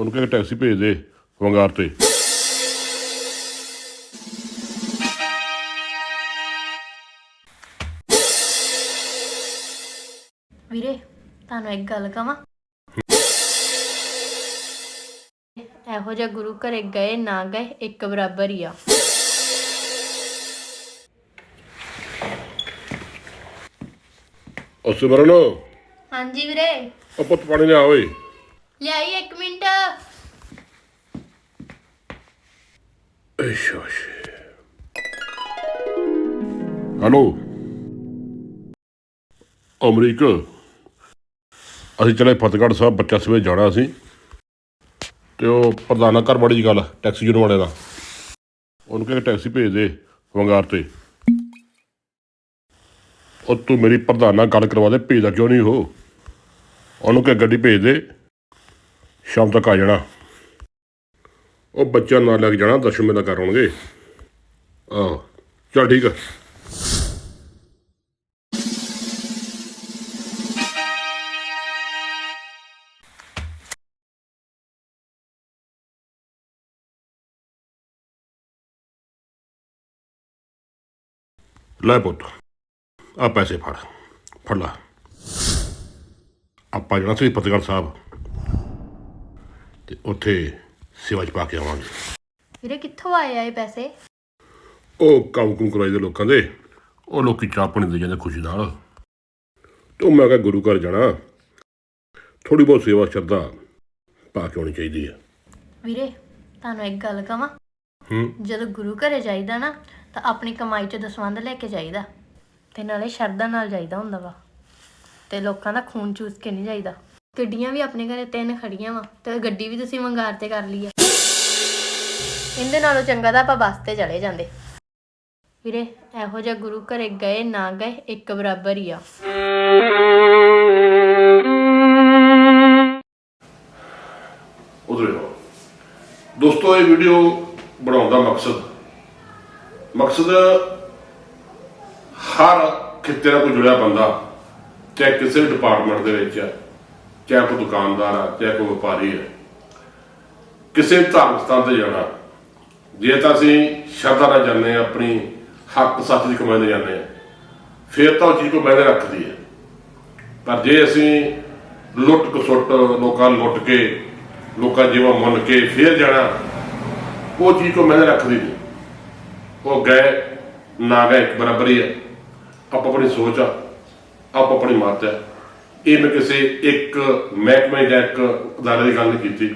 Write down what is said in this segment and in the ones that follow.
ਉਹਨੂੰ ਕਹਿੰਦੇ ਟੈਕਸੀ ਭੇਜ ਦੇ ਵੰਗਾਰ ਤੇ। ਵੀਰੇ ਤੁਹਾਨੂੰ ਇੱਕ ਗੱਲ ਕਵਾਂ ਇਹੋ ਜਿਹਾ ਗੁਰੂ ਘਰੇ ਗਏ ਨਾ ਗਏ ਇੱਕ ਬਰਾਬਰ ਹੀ ਆ। ਉਹ ਸਿਮਰਨ। ਉਹ ਹਾਂਜੀ ਵੀਰੇ। ਪੁੱਤ ਪਾਣੀ ਲਿਆ ਓਏ। ਲਿਆਈ ਇੱਕ ਮਿੰਟ। ਅੱਛਾ ਹਲੋ। ਅਮਰੀਕ, ਅਸੀਂ ਚਲੇ ਫਤਿਹਗੜ੍ਹ ਸਾਹਿਬ, ਬੱਚਾ ਸਵੇਰ ਜਾਣਾ ਸੀ। ਤੇ ਉਹ ਪ੍ਰਧਾਨਾ ਘਰ ਬੜੀ ਗੱਲ, ਟੈਕਸੀ ਯੂਨੀਅਨ ਵਾਲੇ ਦਾ। ਉਹਨੂੰ ਕਹਿੰਦੇ, ਟੈਕਸੀ ਭੇਜ ਦੇ, ਵੰਗਾਰ ਤੇ। ਉਹ ਤੂੰ ਮੇਰੀ ਪ੍ਰਧਾਨਾ ਗੱਲ ਕਰਵਾ ਦੇ, ਭੇਜਦਾ ਕਿਉਂ ਨਹੀਂ ਉਹ? ਉਹਨੂੰ ਕਿਹਾ, ਗੱਡੀ ਭੇਜ ਦੇ। ਸ਼ਾਮ ਤੱਕ ਆ ਜਾਣਾ। ਉਹ ਬੱਚਾ ਨਾਲ ਲੱਗ ਜਾਣਾ ਦਰਸ਼ਨ ਮੇਲਾ ਕਰ ਆਉਣਗੇ। ਆਹੋ, ਚਲ ਠੀਕ ਆ। ਲੈ ਪੁੱਤ, ਆ ਪੈਸੇ ਫੜ ਫੜ ਲਾ। ਆਪਾਂ ਜਾਣਾ ਸੀ ਫਤਿਹਗੜ੍ਹ ਸਾਹਿਬ। ਤੇ ਉੱਥੇ ਸੇਵਾ ਚ ਪਾ ਕੇ ਆਵਾਂਗੇ। ਵੀਰੇ ਕਿੱਥੋਂ ਆਏ ਆ ਇਹ ਪੈਸੇ? ਉਹ ਕੰਮ ਕੁਮ ਕਰਾਈ ਦੇ ਲੋਕਾਂ ਦੇ। ਉਹ ਲੋਕੀ ਚਾਹ ਪਾਣੀ ਦੇ ਜਾਂਦੇ ਖੁਸ਼ੀ ਨਾਲ। ਤੇ ਮੈਂ ਕਿਹਾ ਗੁਰੂ ਘਰ ਜਾਣਾ। ਥੋੜੀ ਬਹੁਤ ਸੇਵਾ ਸ਼ਰਧਾ ਪਾ ਕੇ ਆਉਣੀ ਚਾਹੀਦੀ ਹੈ ਵੀਰੇ ਤੁਹਾਨੂੰ ਇੱਕ ਗੱਲ ਕਵਾਂ। ਹੂੰ। ਜਦੋਂ ਗੁਰੂ ਘਰੇ ਜਾਈਦਾ ਨਾ ਤਾਂ ਆਪਣੀ ਕਮਾਈ ਚ ਦਸਵੰਧ ਲੈ ਕੇ ਜਾਈਦਾ। ਤੇ ਨਾਲੇ ਸ਼ਰਧਾ ਨਾਲ ਜਾਈਦਾ ਹੁੰਦਾ ਵਾ। ਤੇ ਲੋਕਾਂ ਦਾ ਖੂਨ ਚੂਸ ਕੇ ਨਹੀਂ ਜਾਈਦਾ। ਗੱਡੀਆਂ ਵੀ ਆਪਣੇ ਘਰੇ ਤਿੰਨ ਖੜੀਆਂ ਵਾ ਤੇ ਗੱਡੀ ਵੀ ਤੁਸੀਂ ਵੰਗਾਰ ਤੇ ਕਰ ਲਈ ਆ। ਇਹਦੇ ਨਾਲੋਂ ਚੰਗਾ ਤਾਂ ਆਪਾਂ ਬੱਸ ਤੇ ਚਲੇ ਜਾਂਦੇ। ਵੀਰੇ ਇਹੋ ਜਿਹਾ ਗੁਰੂ ਘਰੇ ਗਏ ਨਾ ਗਏ ਇੱਕ ਬਰਾਬਰ ਹੀ ਆ। ਉਧਰ ਦੋਸਤੋ ਇਹ ਵੀਡੀਓ ਬਣਾਉਣ ਦਾ ਮਕਸਦ ਮਕਸਦ ਹਰ ਖਿੱਤੇ ਨਾਲ ਕੋਈ ਜੁੜਿਆ ਬੰਦਾ ਚਾਹੇ ਕਿਸੇ ਡਿਪਾਰਟਮੈਂਟ ਦੇ ਵਿੱਚ ਹੈ ਚਾਹੇ ਕੋਈ ਦੁਕਾਨਦਾਰ ਆ ਚਾਹੇ ਕੋਈ ਵਪਾਰੀ ਹੈ ਕਿਸੇ ਧਾਰਮਿਕ ਸਥਾਨ ਤੇ ਜਾਣਾ। ਜੇ ਤਾਂ ਅਸੀਂ ਸ਼ਰਧਾ ਨਾਲ ਜਾਂਦੇ ਹਾਂ, ਆਪਣੀ ਹੱਕ ਸੱਚ ਦੀ ਕਮਾਈ ਨਾਲ ਜਾਂਦੇ ਹਾਂ, ਫਿਰ ਤਾਂ ਉਹ ਚੀਜ਼ ਕੋ ਬੈਠੇ ਰੱਖਦੀ ਹੈ। ਪਰ ਜੇ ਅਸੀਂ ਲੁੱਟ ਕਸੁੱਟ ਲੋਕਾਂ ਲੁੱਟ ਕੇ, ਲੋਕਾਂ ਜੀਵਾਂ ਮੰਨ ਕੇ ਫਿਰ ਜਾਣਾ, ਉਹ ਚੀਜ਼ ਕੋ ਮੈਨੇ ਰੱਖਦੀ ਨਹੀਂ। ਉਹ ਗਏ, ਨਾ ਗਏ, ਇੱਕ ਬਰਾਬਰ ਹੀ ਹੈ। ਆਪ ਆਪਣੀ ਸੋਚ ਆ, ਆਪ ਆਪਣੀ ਮੱਤ ਹੈ। ਇਹ ਮੈਂ ਕਿਸੇ ਇੱਕ ਮਹਿਕਮੇ ਜਾਂ ਇੱਕ ਅਦਾਰੇ ਦੀ ਗੱਲ ਨਹੀਂ ਕੀਤੀ।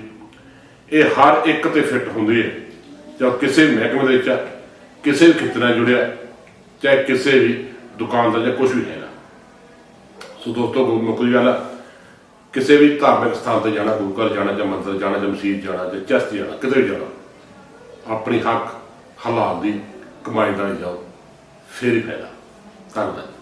ਇਹ ਹਰ ਇੱਕ ਤੇ ਫਿੱਟ ਹੁੰਦੀ ਹੈ। ਜਾਂ ਕਿਸੇ ਮਹਿਕਮੇ ਦੇ ਵਿੱਚ ਆ, ਕਿਸੇ ਵੀ ਖੇਤਰ ਨਾਲ ਜੁੜਿਆ ਚਾਹੇ ਕਿਸੇ ਵੀ ਦੁਕਾਨ ਦਾ ਜਾਂ ਕੁਝ ਵੀ ਹੈਗਾ ਸੋ ਦੋਸਤੋ ਗੁਰੂ ਮੁੱਕਦੀ ਗੱਲ ਆ, ਕਿਸੇ ਵੀ ਧਾਰਮਿਕ ਸਥਾਨ ਤੇ ਜਾਣਾ ਗੁਰੂ ਘਰ ਜਾਣਾ ਜਾਂ ਮੰਦਰ ਜਾਣਾ ਜਾਂ ਮਸਜਿਦ ਜਾਣਾ ਜਾਂ ਚਰਚ ਜਾਣਾ ਕਿਤੇ ਵੀ ਜਾਣਾ ਆਪਣੀ ਹੱਕ ਹਲਾਲ ਦੀ ਕਮਾਈ ਦਾ ਜਾਓ ਫਿਰ ਹੀ ਫਾਇਦਾ। ਧੰਨਵਾਦ।